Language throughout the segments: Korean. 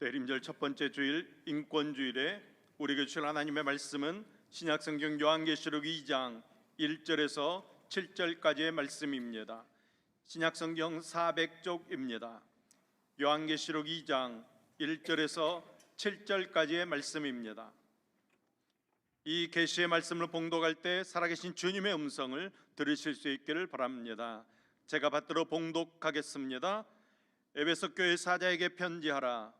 대림절 첫 번째 주일 인권주일에 우리에게 주신 하나님의 말씀은 신약성경 요한계시록 2장 1절에서 7절까지의 말씀입니다. 신약성경 400쪽입니다. 요한계시록 2장 1절에서 7절까지의 말씀입니다. 이 계시의 말씀을 봉독할 때 살아계신 주님의 음성을 들으실 수 있기를 바랍니다. 제가 받들어 봉독하겠습니다. 에베소 교회 사자에게 편지하라.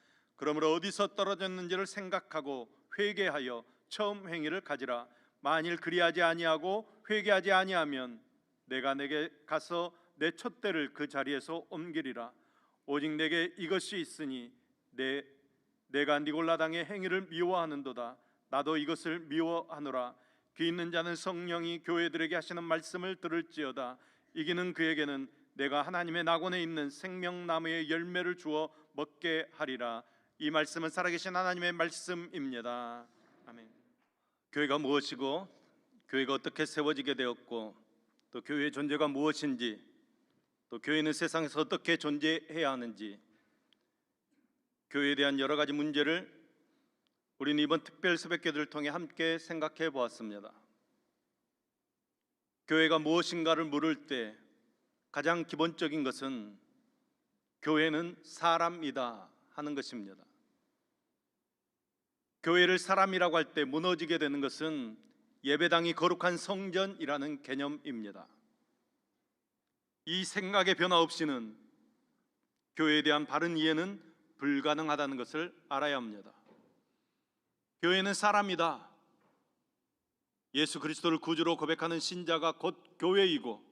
그러므로 어디서 떨어졌는지를 생각하고 회개하여 처음 행위를 가지라. 만일 그리하지 아니하고 회개하지 아니하면 내가 내게 가서 내 촛대를 그 자리에서 옮기리라. 오직 내게 이것이 있으니 내 내가 니골라 당의 행위를 미워하는도다. 나도 이것을 미워하노라. 귀 있는 자는 성령이 교회들에게 하시는 말씀을 들을지어다. 이기는 그에게는 내가 하나님의 낙원에 있는 생명나무의 열매를 주어 먹게 하리라 이 말씀은 살아계신 하나님의 말씀입니다 아멘 교회가 무엇이고 교회가 어떻게 세워지게 되었고 또 교회의 존재가 무엇인지 또 교회는 세상에서 어떻게 존재해야 하는지 교회에 대한 여러 가지 문제를 우리는 이번 특별 새벽기도를 통해 함께 생각해 보았습니다. 교회가 무엇인가를 물을 때 가장 기본적인 것은 교회는 사람이다 하는 것입니다. 교회를 사람이라고 할 때 무너지게 되는 것은 예배당이 거룩한 성전이라는 개념입니다. 이 생각의 변화 없이는 교회에 대한 바른 이해는 불가능하다는 것을 알아야 합니다. 교회는 사람이다. 예수 그리스도를 구주로 고백하는 신자가 곧 교회이고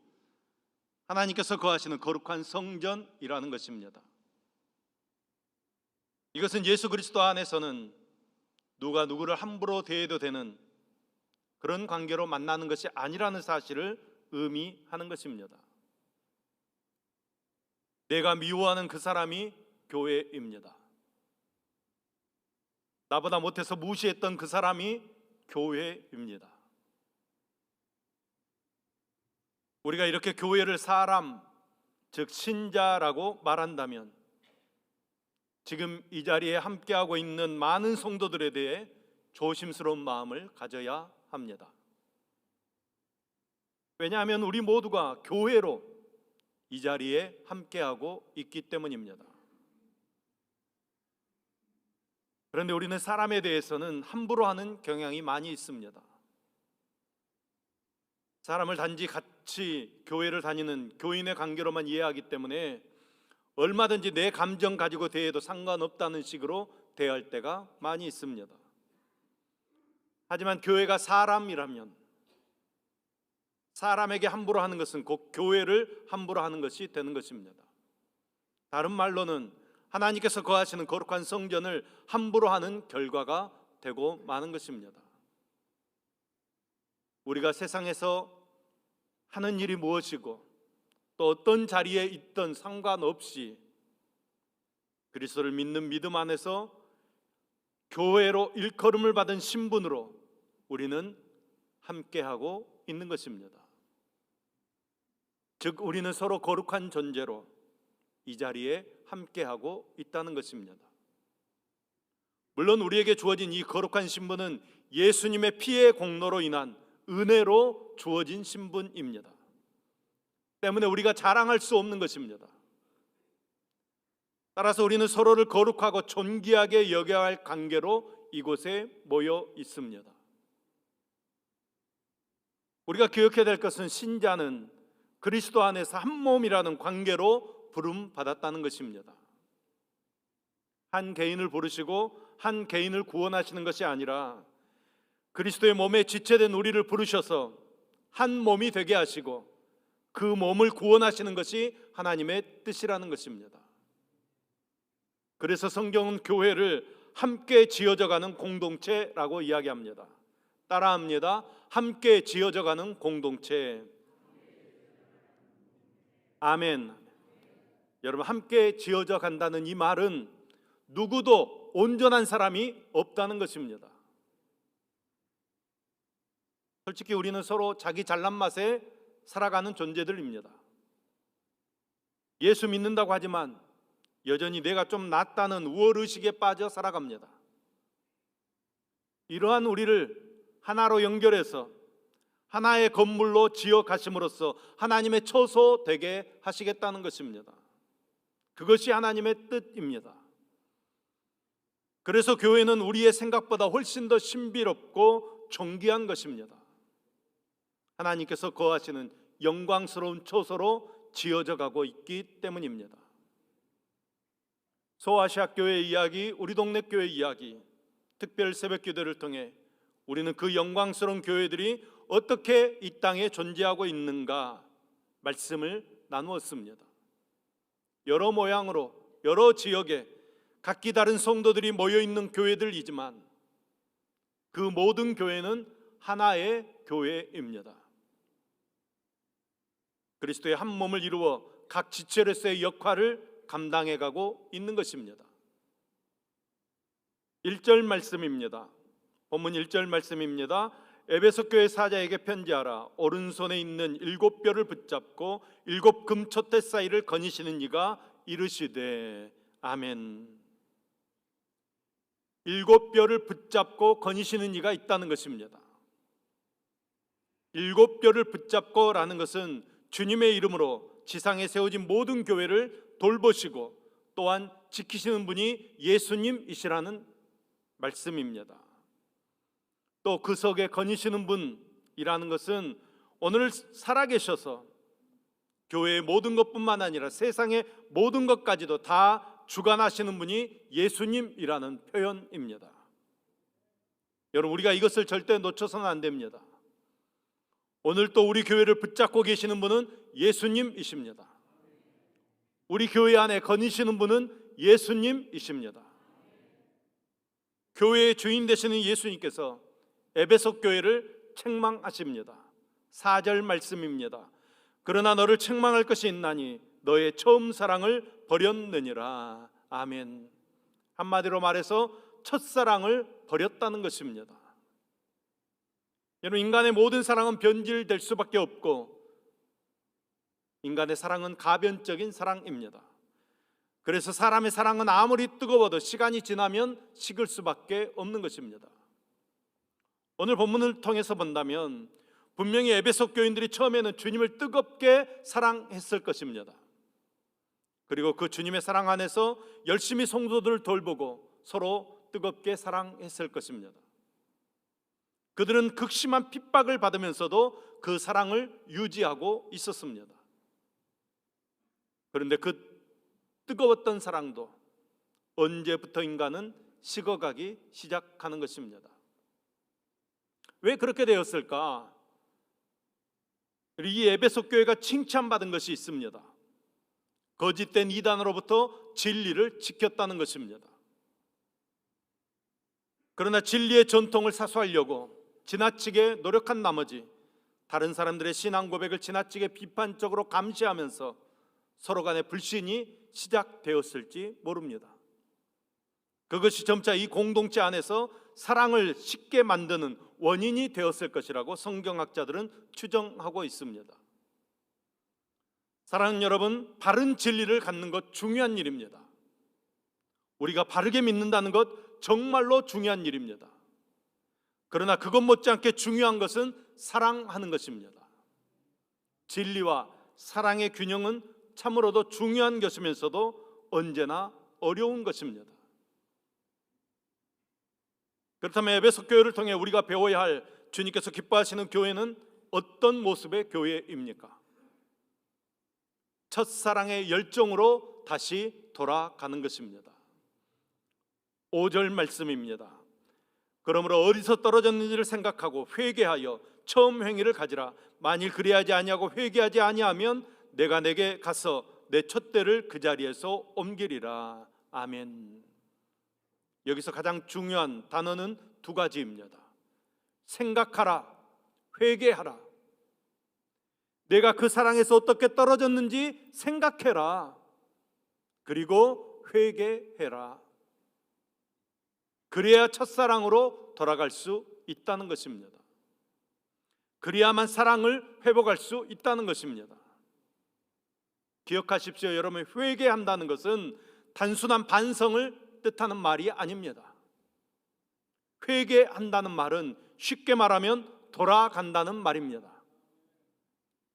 하나님께서 거하시는 거룩한 성전이라는 것입니다. 이것은 예수 그리스도 안에서는 누가 누구를 함부로 대해도 되는 그런 관계로 만나는 것이 아니라는 사실을 의미하는 것입니다. 내가 미워하는 그 사람이 교회입니다. 나보다 못해서 무시했던 그 사람이 교회입니다. 우리가 이렇게 교회를 사람, 즉 신자라고 말한다면 지금 이 자리에 함께하고 있는 많은 성도들에 대해 조심스러운 마음을 가져야 합니다. 왜냐하면 우리 모두가 교회로 이 자리에 함께하고 있기 때문입니다. 그런데 우리는 사람에 대해서는 함부로 하는 경향이 많이 있습니다. 사람을 단지 같이 교회를 다니는 교인의 관계로만 이해하기 때문에 얼마든지 내 감정 가지고 대해도 상관없다는 식으로 대할 때가 많이 있습니다. 하지만 교회가 사람이라면 사람에게 함부로 하는 것은 곧 교회를 함부로 하는 것이 되는 것입니다. 다른 말로는 하나님께서 거하시는 거룩한 성전을 함부로 하는 결과가 되고 마는 것입니다. 우리가 세상에서 하는 일이 무엇이고 또 어떤 자리에 있던 상관없이 그리스도를 믿는 믿음 안에서 교회로 일컬음을 받은 신분으로 우리는 함께하고 있는 것입니다. 즉 우리는 서로 거룩한 존재로 이 자리에 함께하고 있다는 것입니다. 물론 우리에게 주어진 이 거룩한 신분은 예수님의 피의 공로로 인한 은혜로 주어진 신분입니다. 때문에 우리가 자랑할 수 없는 것입니다. 따라서 우리는 서로를 거룩하고 존귀하게 여겨야 할 관계로 이곳에 모여 있습니다. 우리가 기억해야 될 것은 신자는 그리스도 안에서 한 몸이라는 관계로 부름 받았다는 것입니다. 한 개인을 부르시고 한 개인을 구원하시는 것이 아니라 그리스도의 몸에 지체된 우리를 부르셔서 한 몸이 되게 하시고 그 몸을 구원하시는 것이 하나님의 뜻이라는 것입니다. 그래서 성경은 교회를 함께 지어져가는 공동체라고 이야기합니다. 따라합니다. 함께 지어져가는 공동체. 아멘. 여러분 함께 지어져 간다는 이 말은 누구도 온전한 사람이 없다는 것입니다. 솔직히 우리는 서로 자기 잘난 맛에 살아가는 존재들입니다. 예수 믿는다고 하지만 여전히 내가 좀 낫다는 우월 의식에 빠져 살아갑니다. 이러한 우리를 하나로 연결해서 하나의 건물로 지어 가심으로써 하나님의 처소 되게 하시겠다는 것입니다. 그것이 하나님의 뜻입니다. 그래서 교회는 우리의 생각보다 훨씬 더 신비롭고 존귀한 것입니다. 하나님께서 거하시는 영광스러운 처소로 지어져 가고 있기 때문입니다. 소아시아 교회 이야기, 우리 동네 교회 이야기, 특별 새벽 기도를 통해 우리는 그 영광스러운 교회들이 어떻게 이 땅에 존재하고 있는가 말씀을 나누었습니다. 여러 모양으로 여러 지역에 각기 다른 성도들이 모여 있는 교회들이지만 그 모든 교회는 하나의 교회입니다. 그리스도의 한 몸을 이루어 각 지체로서의 역할을 감당해 가고 있는 것입니다. 1절 말씀입니다. 본문 1절 말씀입니다. 에베소 교회 사자에게 편지하라. 오른손에 있는 일곱 뼈를 붙잡고 일곱 금초대 사이를 거니시는 이가 이르시되 아멘. 일곱 뼈를 붙잡고 거니시는 이가 있다는 것입니다. 일곱 뼈를 붙잡고라는 것은 주님의 이름으로 지상에 세워진 모든 교회를 돌보시고 또한 지키시는 분이 예수님이시라는 말씀입니다. 또 그 속에 거니시는 분이라는 것은 오늘 살아계셔서 교회의 모든 것뿐만 아니라 세상의 모든 것까지도 다 주관하시는 분이 예수님이라는 표현입니다. 여러분 우리가 이것을 절대 놓쳐서는 안 됩니다. 오늘 또 우리 교회를 붙잡고 계시는 분은 예수님이십니다. 우리 교회 안에 거니시는 분은 예수님이십니다. 교회의 주인 되시는 예수님께서 에베소 교회를 책망하십니다. 4절 말씀입니다. 그러나 너를 책망할 것이 있나니 너의 처음 사랑을 버렸느니라. 아멘. 한마디로 말해서 첫사랑을 버렸다는 것입니다. 여러분 인간의 모든 사랑은 변질될 수밖에 없고 인간의 사랑은 가변적인 사랑입니다. 그래서 사람의 사랑은 아무리 뜨거워도 시간이 지나면 식을 수밖에 없는 것입니다. 오늘 본문을 통해서 본다면 분명히 에베소 교인들이 처음에는 주님을 뜨겁게 사랑했을 것입니다. 그리고 그 주님의 사랑 안에서 열심히 성도들을 돌보고 서로 뜨겁게 사랑했을 것입니다. 그들은 극심한 핍박을 받으면서도 그 사랑을 유지하고 있었습니다. 그런데 그 뜨거웠던 사랑도 언제부터인가는 식어가기 시작하는 것입니다. 왜 그렇게 되었을까? 이 에베소 교회가 칭찬받은 것이 있습니다. 거짓된 이단으로부터 진리를 지켰다는 것입니다. 그러나 진리의 전통을 사수하려고 지나치게 노력한 나머지 다른 사람들의 신앙 고백을 지나치게 비판적으로 감시하면서 서로 간의 불신이 시작되었을지 모릅니다. 그것이 점차 이 공동체 안에서 사랑을 쉽게 만드는 원인이 되었을 것이라고 성경학자들은 추정하고 있습니다. 사랑하는 여러분, 바른 진리를 갖는 것 중요한 일입니다. 우리가 바르게 믿는다는 것 정말로 중요한 일입니다. 그러나 그것 못지않게 중요한 것은 사랑하는 것입니다. 진리와 사랑의 균형은 참으로도 중요한 것이면서도 언제나 어려운 것입니다. 그렇다면 에베소 교회를 통해 우리가 배워야 할 주님께서 기뻐하시는 교회는 어떤 모습의 교회입니까? 첫사랑의 열정으로 다시 돌아가는 것입니다. 5절 말씀입니다. 그러므로 어디서 떨어졌는지를 생각하고 회개하여 처음 행위를 가지라. 만일 그리하지 아니하고 회개하지 아니하면 내가 내게 가서 내 촛대를 그 자리에서 옮기리라. 아멘. 여기서 가장 중요한 단어는 두 가지입니다. 생각하라, 회개하라. 내가 그 사랑에서 어떻게 떨어졌는지 생각해라. 그리고 회개해라. 그래야 첫사랑으로 돌아갈 수 있다는 것입니다. 그래야만 사랑을 회복할 수 있다는 것입니다. 기억하십시오. 여러분, 회개한다는 것은 단순한 반성을 뜻하는 말이 아닙니다. 회개한다는 말은 쉽게 말하면 돌아간다는 말입니다.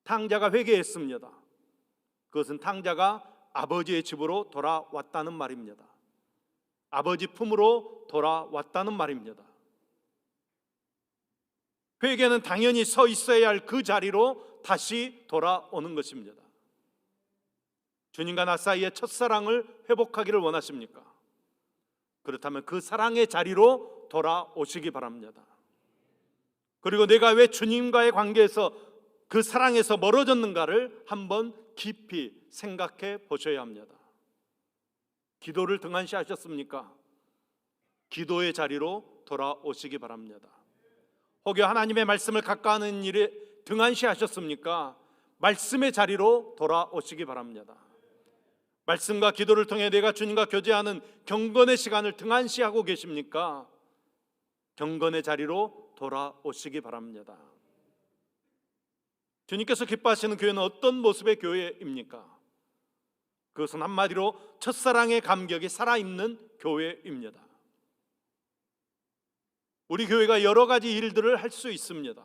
탕자가 회개했습니다. 그것은 탕자가 아버지의 집으로 돌아왔다는 말입니다. 아버지 품으로 돌아왔다는 말입니다. 회개는 당연히 서 있어야 할 그 자리로 다시 돌아오는 것입니다. 주님과 나 사이의 첫사랑을 회복하기를 원하십니까? 그렇다면 그 사랑의 자리로 돌아오시기 바랍니다. 그리고 내가 왜 주님과의 관계에서 그 사랑에서 멀어졌는가를 한번 깊이 생각해 보셔야 합니다. 기도를 등한시하셨습니까? 기도의 자리로 돌아오시기 바랍니다. 혹여 하나님의 말씀을 가까하는 일에 등한시하셨습니까? 말씀의 자리로 돌아오시기 바랍니다. 말씀과 기도를 통해 내가 주님과 교제하는 경건의 시간을 등한시하고 계십니까? 경건의 자리로 돌아오시기 바랍니다. 주님께서 기뻐하시는 교회는 어떤 모습의 교회입니까? 그것은 한마디로 첫사랑의 감격이 살아있는 교회입니다. 우리 교회가 여러 가지 일들을 할 수 있습니다.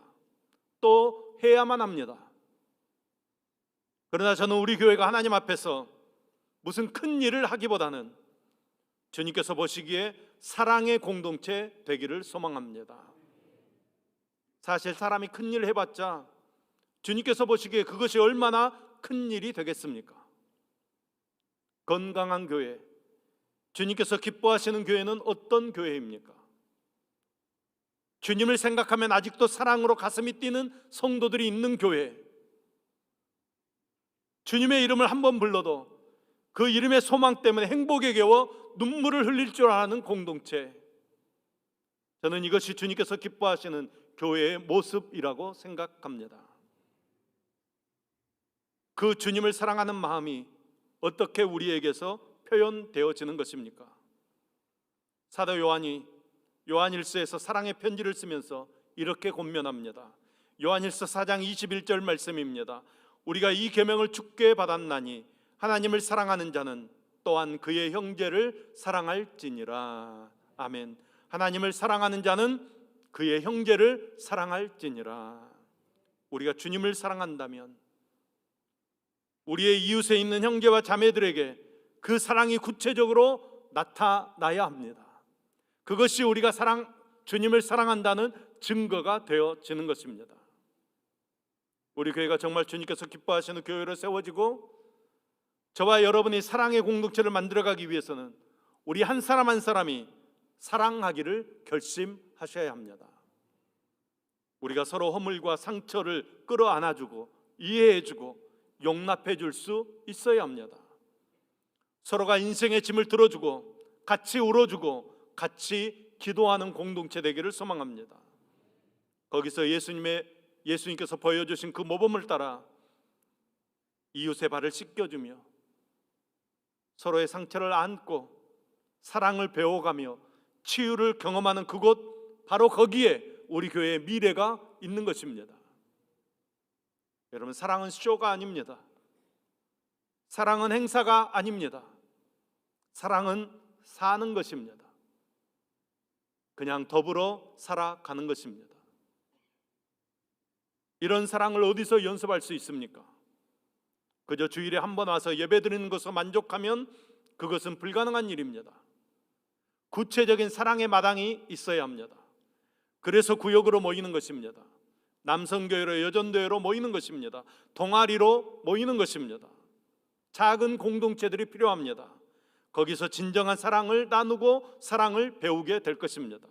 또 해야만 합니다. 그러나 저는 우리 교회가 하나님 앞에서 무슨 큰 일을 하기보다는 주님께서 보시기에 사랑의 공동체 되기를 소망합니다. 사실 사람이 큰 일을 해봤자 주님께서 보시기에 그것이 얼마나 큰 일이 되겠습니까? 건강한 교회, 주님께서 기뻐하시는 교회는 어떤 교회입니까? 주님을 생각하면 아직도 사랑으로 가슴이 뛰는 성도들이 있는 교회. 주님의 이름을 한 번 불러도 그 이름의 소망 때문에 행복에 겨워 눈물을 흘릴 줄 아는 공동체. 저는 이것이 주님께서 기뻐하시는 교회의 모습이라고 생각합니다. 그 주님을 사랑하는 마음이 어떻게 우리에게서 표현되어지는 것입니까? 사도 요한이 요한일서에서 사랑의 편지를 쓰면서 이렇게 권면합니다. 요한일서 4장 21절 말씀입니다. 우리가 이 계명을 주께 받았나니 하나님을 사랑하는 자는 또한 그의 형제를 사랑할지니라. 아멘. 하나님을 사랑하는 자는 그의 형제를 사랑할지니라. 우리가 주님을 사랑한다면 우리의 이웃에 있는 형제와 자매들에게 그 사랑이 구체적으로 나타나야 합니다. 그것이 우리가 사랑 주님을 사랑한다는 증거가 되어지는 것입니다. 우리 교회가 정말 주님께서 기뻐하시는 교회로 세워지고 저와 여러분이 사랑의 공동체를 만들어가기 위해서는 우리 한 사람 한 사람이 사랑하기를 결심하셔야 합니다. 우리가 서로 허물과 상처를 끌어안아주고 이해해주고 용납해 줄 수 있어야 합니다. 서로가 인생의 짐을 들어주고 같이 울어주고 같이 기도하는 공동체 되기를 소망합니다. 거기서 예수님의 예수님께서 보여주신 그 모범을 따라 이웃의 발을 씻겨주며 서로의 상처를 안고 사랑을 배워가며 치유를 경험하는 그곳 바로 거기에 우리 교회의 미래가 있는 것입니다. 여러분 사랑은 쇼가 아닙니다. 사랑은 행사가 아닙니다. 사랑은 사는 것입니다. 그냥 더불어 살아가는 것입니다. 이런 사랑을 어디서 연습할 수 있습니까? 그저 주일에 한 번 와서 예배 드리는 것으로 만족하면 그것은 불가능한 일입니다. 구체적인 사랑의 마당이 있어야 합니다. 그래서 구역으로 모이는 것입니다. 남성교회로 여전교회로 모이는 것입니다. 동아리로 모이는 것입니다. 작은 공동체들이 필요합니다. 거기서 진정한 사랑을 나누고 사랑을 배우게 될 것입니다.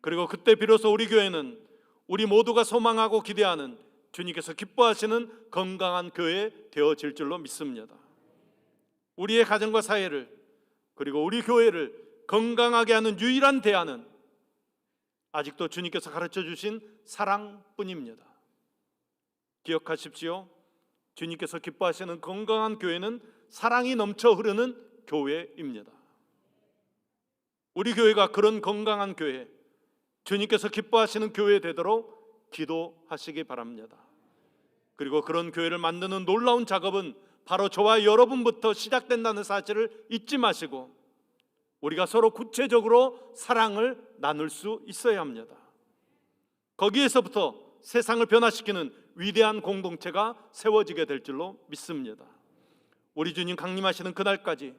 그리고 그때 비로소 우리 교회는 우리 모두가 소망하고 기대하는 주님께서 기뻐하시는 건강한 교회 되어질 줄로 믿습니다. 우리의 가정과 사회를 그리고 우리 교회를 건강하게 하는 유일한 대안은 아직도 주님께서 가르쳐 주신 사랑뿐입니다. 기억하십시오. 주님께서 기뻐하시는 건강한 교회는 사랑이 넘쳐 흐르는 교회입니다. 우리 교회가 그런 건강한 교회, 주님께서 기뻐하시는 교회 되도록 기도하시기 바랍니다. 그리고 그런 교회를 만드는 놀라운 작업은 바로 저와 여러분부터 시작된다는 사실을 잊지 마시고 우리가 서로 구체적으로 사랑을 나눌 수 있어야 합니다. 거기에서부터 세상을 변화시키는 위대한 공동체가 세워지게 될 줄로 믿습니다. 우리 주님 강림하시는 그날까지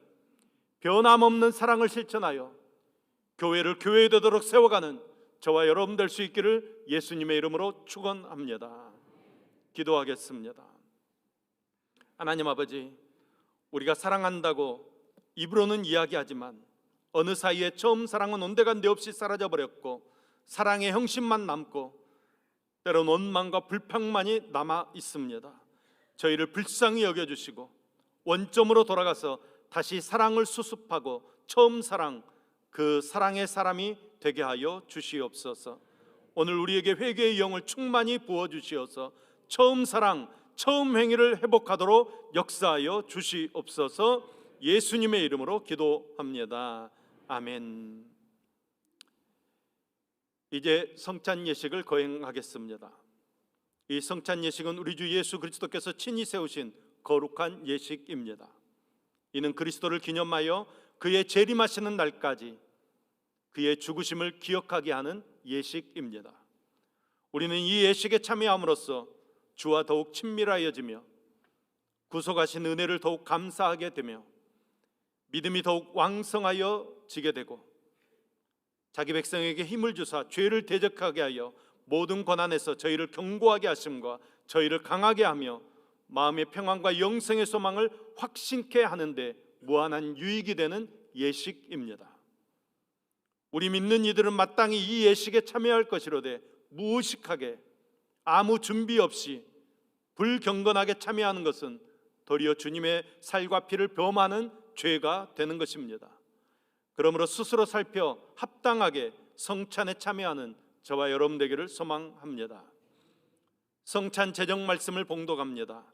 변함없는 사랑을 실천하여 교회를 교회 되도록 세워가는 저와 여러분 될 수 있기를 예수님의 이름으로 축원합니다. 기도하겠습니다. 하나님 아버지, 우리가 사랑한다고 입으로는 이야기하지만 어느 사이에 처음 사랑은 온데간데 없이 사라져 버렸고 사랑의 형식만 남고 때론 원망과 불평만이 남아 있습니다. 저희를 불쌍히 여겨 주시고 원점으로 돌아가서 다시 사랑을 수습하고 처음 사랑 그 사랑의 사람이 되게 하여 주시옵소서. 오늘 우리에게 회개의 영을 충만히 부어 주시어서 처음 사랑, 처음 행위를 회복하도록 역사하여 주시옵소서. 예수님의 이름으로 기도합니다. 아멘. 이제 성찬 예식을 거행하겠습니다. 이 성찬 예식은 우리 주 예수 그리스도께서 친히 세우신 거룩한 예식입니다. 이는 그리스도를 기념하여 그의 재림하시는 날까지 그의 죽으심을 기억하게 하는 예식입니다. 우리는 이 예식에 참여함으로써 주와 더욱 친밀하여지며 구속하신 은혜를 더욱 감사하게 되며 믿음이 더욱 왕성하여 지게 되고 자기 백성에게 힘을 주사 죄를 대적하게 하여 모든 권한에서 저희를 견고하게 하심과 저희를 강하게 하며 마음의 평안과 영생의 소망을 확신케 하는데 무한한 유익이 되는 예식입니다. 우리 믿는 이들은 마땅히 이 예식에 참여할 것이로되 무의식하게 아무 준비 없이 불경건하게 참여하는 것은 도리어 주님의 살과 피를 범하는 죄가 되는 것입니다. 그러므로 스스로 살펴 합당하게 성찬에 참여하는 저와 여러분 되기를 소망합니다. 성찬 제정 말씀을 봉독합니다.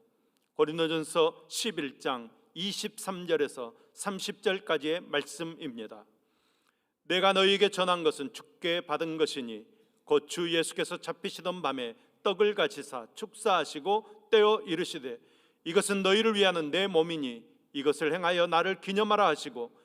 고린도전서 11장 23절에서 30절까지의 말씀입니다. 내가 너희에게 전한 것은 주께 받은 것이니 곧 주 예수께서 잡히시던 밤에 떡을 가지사 축사하시고 떼어 이르시되 이것은 너희를 위하는 내 몸이니 이것을 행하여 나를 기념하라 하시고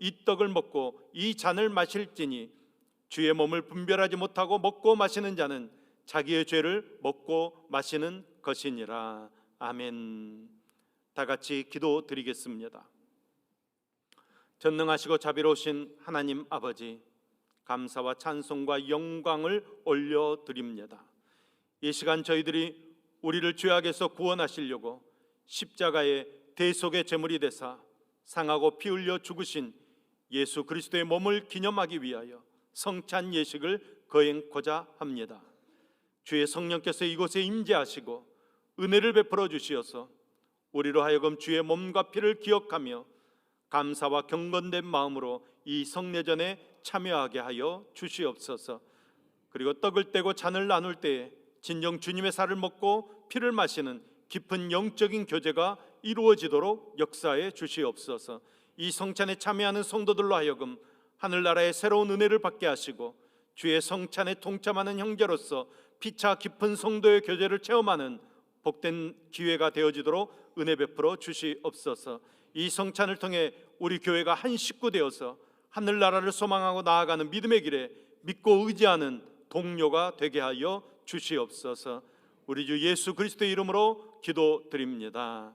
이 떡을 먹고 이 잔을 마실지니 주의 몸을 분별하지 못하고 먹고 마시는 자는 자기의 죄를 먹고 마시는 것이니라. 아멘. 다 같이 기도 드리겠습니다. 전능하시고 자비로우신 하나님 아버지 감사와 찬송과 영광을 올려 드립니다. 이 시간 저희들이 우리를 죄악에서 구원하시려고 십자가의 대속의 제물이 되사 상하고 피 흘려 죽으신 예수 그리스도의 몸을 기념하기 위하여 성찬 예식을 거행고자 합니다. 주의 성령께서 이곳에 임재하시고 은혜를 베풀어 주시어서 우리로 하여금 주의 몸과 피를 기억하며 감사와 경건된 마음으로 이 성례전에 참여하게 하여 주시옵소서. 그리고 떡을 떼고 잔을 나눌 때에 진정 주님의 살을 먹고 피를 마시는 깊은 영적인 교제가 이루어지도록 역사해 주시옵소서. 이 성찬에 참여하는 성도들로 하여금 하늘나라의 새로운 은혜를 받게 하시고 주의 성찬에 동참하는 형제로서 피차 깊은 성도의 교제를 체험하는 복된 기회가 되어지도록 은혜 베풀어 주시옵소서. 이 성찬을 통해 우리 교회가 한 식구 되어서 하늘나라를 소망하고 나아가는 믿음의 길에 믿고 의지하는 동료가 되게 하여 주시옵소서. 우리 주 예수 그리스도의 이름으로 기도드립니다.